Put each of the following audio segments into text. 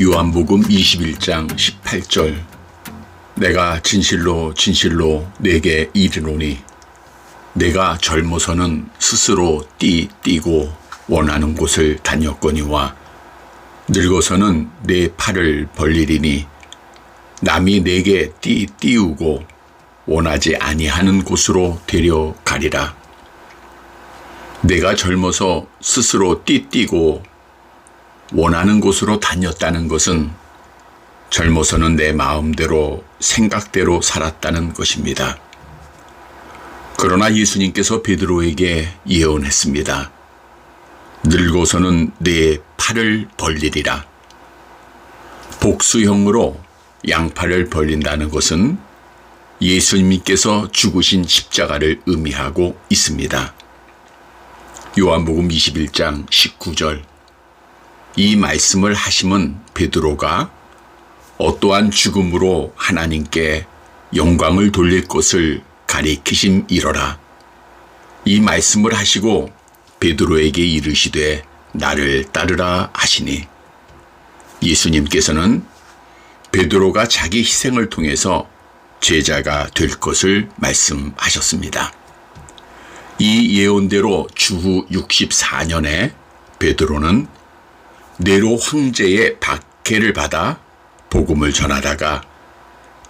요한복음 21장 18절 내가 진실로 진실로 내게 이르노니 내가 젊어서는 스스로 띠 띠고 원하는 곳을 다녔거니와 늙어서는 내 팔을 벌리리니 남이 내게 띠 띠우고 원하지 아니하는 곳으로 데려가리라. 내가 젊어서 스스로 띠 띠고 원하는 곳으로 다녔다는 것은 젊어서는 내 마음대로 생각대로 살았다는 것입니다. 그러나 예수님께서 베드로에게 예언했습니다. 늙어서는 내 팔을 벌리리라. 복수형으로 양팔을 벌린다는 것은 예수님께서 죽으신 십자가를 의미하고 있습니다. 요한복음 21장 19절 이 말씀을 하심은 베드로가 어떠한 죽음으로 하나님께 영광을 돌릴 것을 가리키심 이러라. 이 말씀을 하시고 베드로에게 이르시되 나를 따르라 하시니 예수님께서는 베드로가 자기 희생을 통해서 제자가 될 것을 말씀하셨습니다. 이 예언대로 주후 64년에 베드로는 네로 황제의 박해를 받아 복음을 전하다가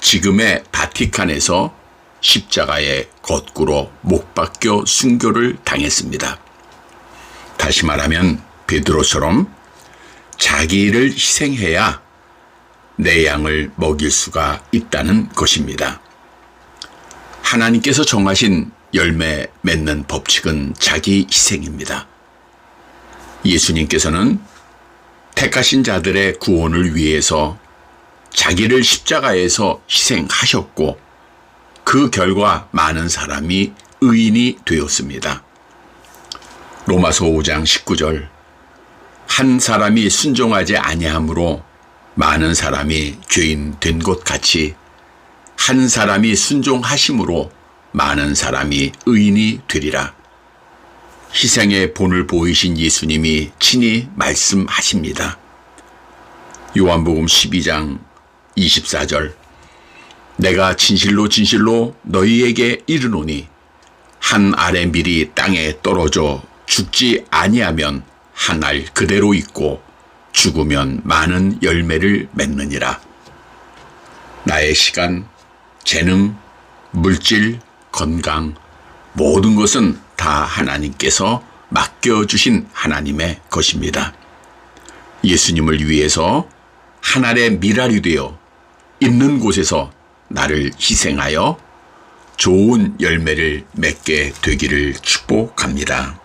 지금의 바티칸에서 십자가에 거꾸로 못 박혀 순교를 당했습니다. 다시 말하면 베드로처럼 자기를 희생해야 내 양을 먹일 수가 있다는 것입니다. 하나님께서 정하신 열매 맺는 법칙은 자기 희생입니다. 예수님께서는 택하신 자들의 구원을 위해서 자기를 십자가에서 희생하셨고 그 결과 많은 사람이 의인이 되었습니다. 로마서 5장 19절 한 사람이 순종하지 아니하므로 많은 사람이 죄인 된 것 같이 한 사람이 순종하심으로 많은 사람이 의인이 되리라. 희생의 본을 보이신 예수님이 친히 말씀하십니다. 요한복음 12장 24절 내가 진실로 진실로 너희에게 이르노니 한 알의 밀이 땅에 떨어져 죽지 아니하면 한 알 그대로 있고 죽으면 많은 열매를 맺느니라. 나의 시간, 재능, 물질, 건강, 모든 것은 다 하나님께서 맡겨주신 하나님의 것입니다. 예수님을 위해서 하늘의 미랄이 되어 있는 곳에서 나를 희생하여 좋은 열매를 맺게 되기를 축복합니다.